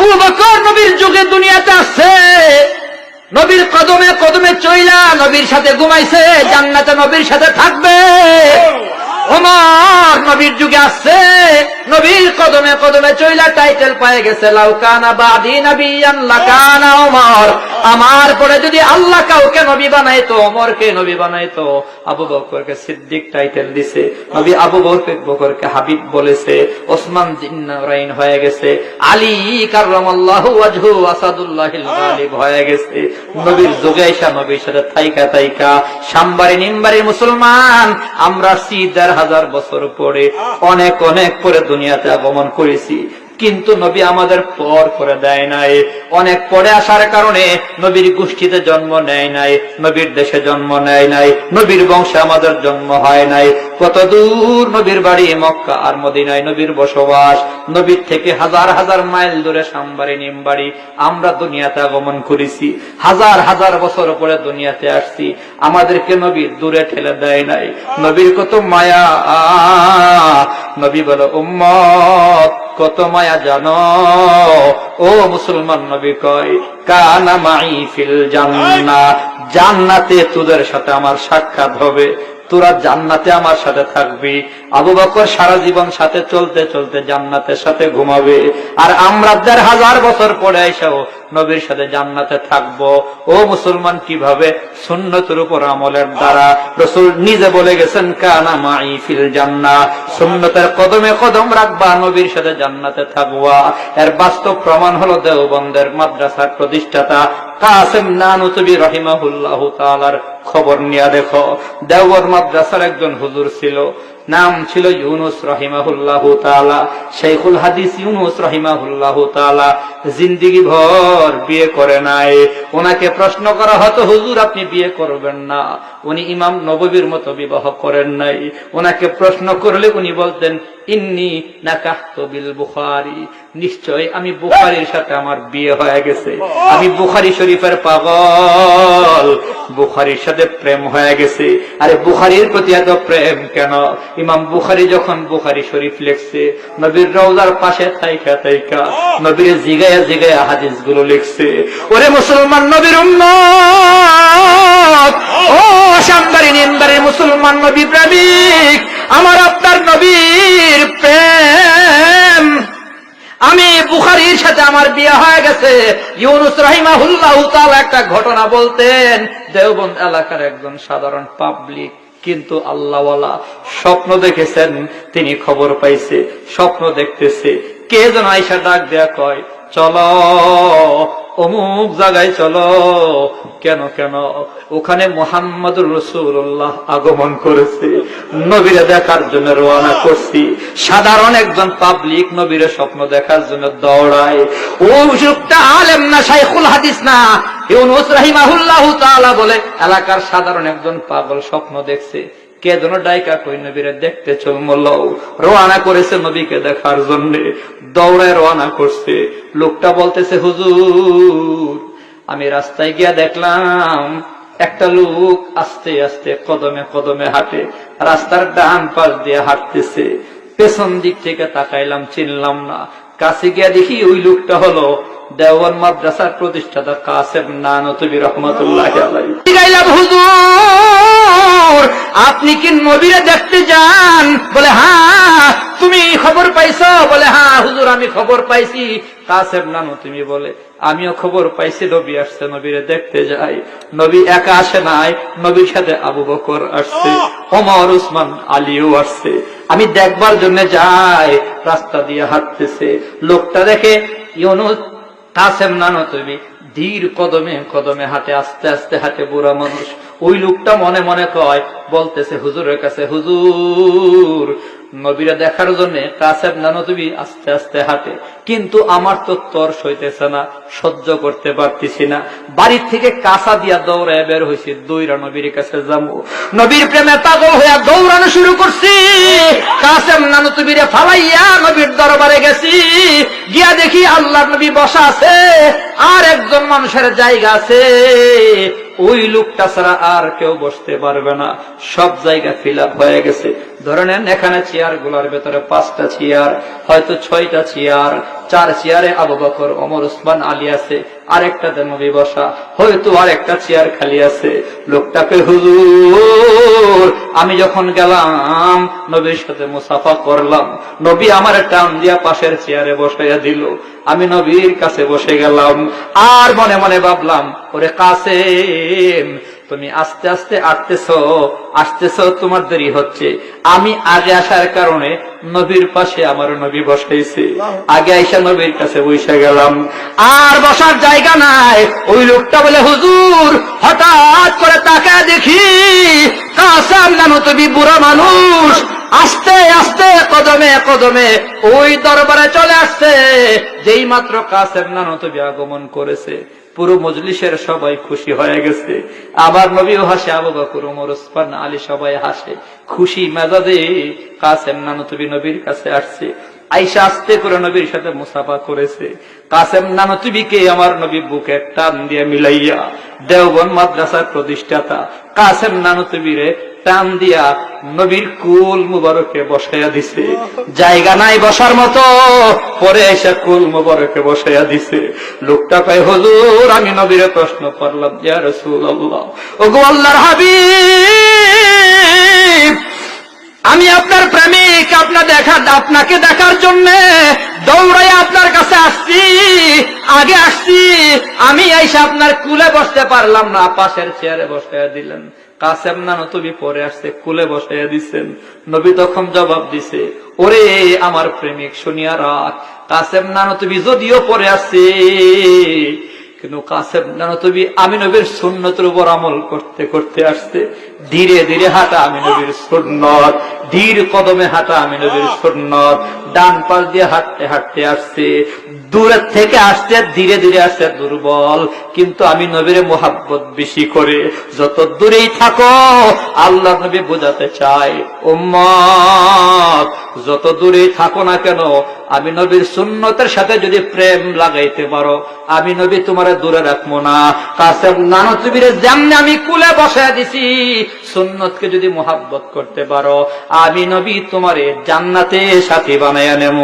আবু বকর নবীর যুগে দুনিয়াতে আসছে। নবীর কদমে কদমে চইলা নবীর সাথে ঘুমাইছে, জান্নাতে নবীর সাথে থাকবে। ওমর নবীর যুগে আসছে। নবীর কদমে কদমে চইলা টাইটেল পায়ে গেছে লাউকানা বাদি নবিয়ান লাকানা ওমর। আমার পরে যদি আল্লাহ কাউকে নবী বানাইতো, ওমরকে নবী বানাইতো, আবু বকরকে সিদ্দিক টাইটেল দিছে, নবী আবু বকর বকরকে হাবিব বলেছে, ওসমান জিন্নারাইন হয়ে গেছে, আলী কাররামাল্লাহু ওয়াজহু আসাদুল্লাহিল গালিব হয়ে গেছে। নবীর যুগে আইসা নবীর সাথে থাইকা থাইকা, সাম্বারি নিম্বারি মুসলমান, আমরা সি দেড় হাজার বছর পরে অনেক অনেক পরে দুনিয়াতে আগমন করেছি। কিন্তু নবী আমাদের পর করে দেয় নাই। অনেক পরে আসার কারণে নবীর গোষ্ঠীতে জন্ম নেয় নাই, নবীর দেশে জন্ম নেয় নাই, নবীর বংশে আমাদের জন্ম হয় নাই। কত দূর নবীর বাড়ি মক্কা আর মদিনায় নবীর বসবাস। নবীর থেকে হাজার হাজার মাইল দূরে সাম্বারি নিমবাড়ি। আমরা দুনিয়াতে আগমন করেছি। হাজার হাজার বছর পরে দুনিয়াতে আসছি। আমাদেরকে নবীর দূরে ঠেলে দেয় নাই। নবীর কত মায়া। নবী বলো, উম্মত, কত মায়া জানো? ও মুসলমান নবী কয়, কানা মাই ফিল জান্না জান্নাতে তোদের সাথে আমার সাক্ষাৎ হবে। তোরা জান্নাতে আমার সাথে থাকবি। আবু বকর সারা জীবন সাথে চলতে চলতে জান্নাতের সাথে ঘুমাবে। আর আমরা দেড় হাজার বছর পরে এসেও নবীর সাথে জান্নাতে থাকব। ও মুসলমান, কীভাবে সুন্নতের উপর আমলের দ্বারা রসুল নিজে বলে গেছেন, কানা মাই ফিল জান্না সুন্নতের কদমে কদম রাখবা, নবীর সাথে জান্নাতে থাকবা। এর বাস্তব প্রমাণ হলো দেওবন্দের মাদ্রাসার প্রতিষ্ঠাতা কাসেম নানুতবি রহিমাহুল্লাহ তালার খবর নিয়ে দেখো, দেওয়ার মাদ্রাসার একজন হুজুর ছিল, নাম ছিল ইউনুস রহিমাহুল্লাহ তালা শেখুল হাদিস ইউনুস রহিমাহুল্লাহ তালা জিন্দিগি ভর বিয়ে করে নাই। ওনাকে প্রশ্ন করা হতো হুজুর, আপনি বিয়ে করবেন না? উনি ইমাম নববীর মতো বিবাহ করেন নাই। ওনাকে প্রশ্ন করলে উনি বলতেন, ইন্নি নাকাহতু বিল বুখারি। নিশ্চয় আমি বুখারির সাথে আমার বিয়ে হয়ে গেছে। আমি বুখারি শরীফের পাগল। বুখারির সাথে প্রেম হয়ে গেছে। আরে বুখারির প্রতি এত প্রেম কেন? ইমাম বুখারি যখন বুখারি শরীফ লেখছে, নবীর রওজার পাশে থাইকা থাইকা। নবীর জিগায়া জিগায়া হাদিসগুলো লিখছে, ওরে মুসলমান নবীর উম্মত, ও মুসলমান নবী প্রেমিক, আমার আপনার নবীর প্রেম। আমি বুখারির সাথে আমার বিয়ে হয়ে গেছে। ইউনুস রাহিমাহুল্লাহ তাআলা একটা ঘটনা বলতেন, দেওবন্দ এলাকার একজন সাধারণ পাবলিক, কিন্তু আল্লাহওয়ালা স্বপ্ন দেখেছেন, তিনি খবর পাইছে, স্বপ্ন দেখতেছে। কে যেন আইসা ডাক দেয়া কয় চলো, অমুক জায়গায় চলো। কেন কেন? ওখানে মোহাম্মদুর রসুল্লাহ আগমন করেছে, নবীরে দেখার জন্য রওনা করছি। সাধারণ একজন পাবলিক নবীরে স্বপ্ন দেখার জন্য দৌড়ায়। ও যুগটা আলেম না, শাইখুল হাদিস না। ইউনুস রাহিমাহুল্লাহ তাআলা বলে, এলাকার সাধারণ একজন পাগল স্বপ্ন দেখছে। কে যেন ডাইকা কই নবীরে দেখতে চল মল্লাও। রওনা করেছে নবীকে দেখার জন্য। দৌড়ায় রওনা করছে। লোকটা বলতেছে, হুজুর, আমি রাস্তায় গিয়া দেখলাম একটা লোক আস্তে আস্তে কদমে কদমে হাঁটে। রাস্তার ডান পাশ দিয়ে হাঁটতেছে। পেছন দিক থেকে তাকাইলাম, চিনলাম না। কাছে গিয়া দেখি ওই লোকটা হলো দেওয়ান মাদ্রাসার প্রতিষ্ঠাতা কাসেম নানতবি রহমতুল্লাহ গাইলাম হুজুর আপনি কি নবীরে দেখতে যান? বলে হ্যাঁ তুমি খবর পাইছো? বলে হ্যাঁ হুজুর, আমি খবর পাইছি। কাসেম নানু তুমি বলে, আমিও খবর পাইছি, নবী আসছে, নবীরে দেখতে যাই। নবী একা আসে নাই, নবীর সাথে আবু বকর আসছে, ওমর, উসমান, আলীও আসছে। আমি দেখবার জন্য যাই, রাস্তা দিয়ে হাঁটতেছে। লোকটা দেখে, ইউনুস, কাসেম নানো তুমি ধীর কদমে কদমে হাঁটে, আস্তে আস্তে হাঁটে বুড়া মানুষ। ওই লোকটা মনে মনে কয়, বলতেছে, হুজুরের কাছে, হুজুর, নবীরা দেখার জন্য কাসেম নানো তুমি আস্তে আস্তে হাঁটে। কিন্তু আমার তো তর সইতেছে না, সহ্য করতে পারতেছি না। বাড়ির থেকে কাঁচা দিয়া দৌড়ায় বের হয়েছি দৌড়া নবীর কাছে যাব। নবীর প্রেমে পাগল হইয়া দৌড়ানো শুরু করছি। কাসেম নানু তুমি ফালাইয়া নবীর দরবারে গেছি। গিয়া দেখি আল্লাহ নবী বসা আছে। আর একজন মানুষের জায়গা আছে, ওই লোকটা ছাড়া আর কেউ বসতে পারবে না। সব জায়গা ফিল হয়ে গেছে। ধরে নেন, এখানে চেয়ারগুলার ভেতরে পাঁচটা চেয়ার হয়তো ছয়টা চেয়ার চার চেয়ারে আবু বকর অমর উসমান আলী আছে। আরেকটাতে নবী বসা। হয়তো আর একটা চেয়ার খালি আছে। লোকটাকে, হুজুর, আমি যখন গেলাম, নবীর সাথে মুসাফা করলাম, নবী আমার টান দিয়া পাশের চেয়ারে বসাইয়া দিল। আমি নবীর কাছে বসে গেলাম। আর মনে মনে ভাবলাম, ওরে কাসেম তুমি আস্তে আস্তে আসতেছ আসতেছ তোমার দেরি হচ্ছে। আমি আগে আসার কারণে নবীর পাশে আমার নবী বসাইছে। আগে আইসা নবীর কাছে বসে গেলাম। আর বসার জায়গা নাই। ওই লোকটা বলে হুজুর হঠাৎ করে তাকায় দেখি কাসাম নামো তুমি বুড়া মানুষ। আস্তে আস্তে কদমে কদমে ওই দরবারে চলে আসছে। যেই মাত্র কাসেম নানো তুমি আগমন করেছে। পুরো মজলিসের সবাই খুশি হয়ে গেছে। আবার নবীও হাসে, আবু বকর, ওমর, ওসমান, আলী সবাই হাসে। খুশি মেজাজে কাসেম নানতবি নবীর কাছে আসছে। আইসা আস্তে করে নবীর সাথে মুসাফা করেছে। কাসেম নানতবিকে আমার নবী বুকে টান দিয়ে মিলাইয়া দেওবন মাদ্রাসার প্রতিষ্ঠাতা কাসেম নানতবিরে টান দিয়া নবীর কুল মুবারকে বসাইয়া দিছে। জায়গা নাই বসার মতো, পরে এসে কুল মুবারকে বসাইয়া দিছে। লোকটা কয়, হজুর, আমি নবীরে প্রশ্ন করলাম, ইয়া রাসূলুল্লাহ। ওগো আল্লাহর হাবিব আমি আপনার প্রেমিক, আপনার দেখা, আপনাকে দেখার জন্য দৌড়াই আপনার কাছে আসছি, আগে আসছি। আমি এসে আপনার কুলে বসতে পারলাম না, পাশের চেয়ারে বসাইয়া দিলেন। কাসেম না তুমি পরে আসছে কুলে বসাইয়া দিছেন। নবী তখন জবাব দিছে, ওরে আমার প্রেমিক, শুনিয়া রাখ। কাসেম না তুমি যদিও পরে আসছে কিন্তু কাসেম জানো তুমি আমি নবীর সুন্নতের উপর আমল করতে করতে আসছে। ধীরে ধীরে হাঁটা আমি নবীর সুন্নত। ধীর কদমে হাঁটা আমি নবীর সুন্নত। ডান পাশ দিয়ে হাঁটতে হাঁটতে আসছে। দূরের থেকে আসছে, ধীরে ধীরে আসছে, দুর্বল। কিন্তু আমি নবীর মোহাব্বত বেশি করে, যত দূরেই থাকো, আল্লাহ নবী বোঝাতে চাই উম্মত, যত দূরেই থাকো না কেন, আমি নবীর সুন্নতের সাথে যদি প্রেম লাগাইতে পারো আমি নবী তোমার দূরে রাখব না। কাসেম নানো তুমিরে যেমনি আমি কুলে বসে দিছি, সুন্নতকে যদি মোহাব্বত করতে পারো আমি নবী তোমারে জান্নাতে সাথী বানাইয়া নেব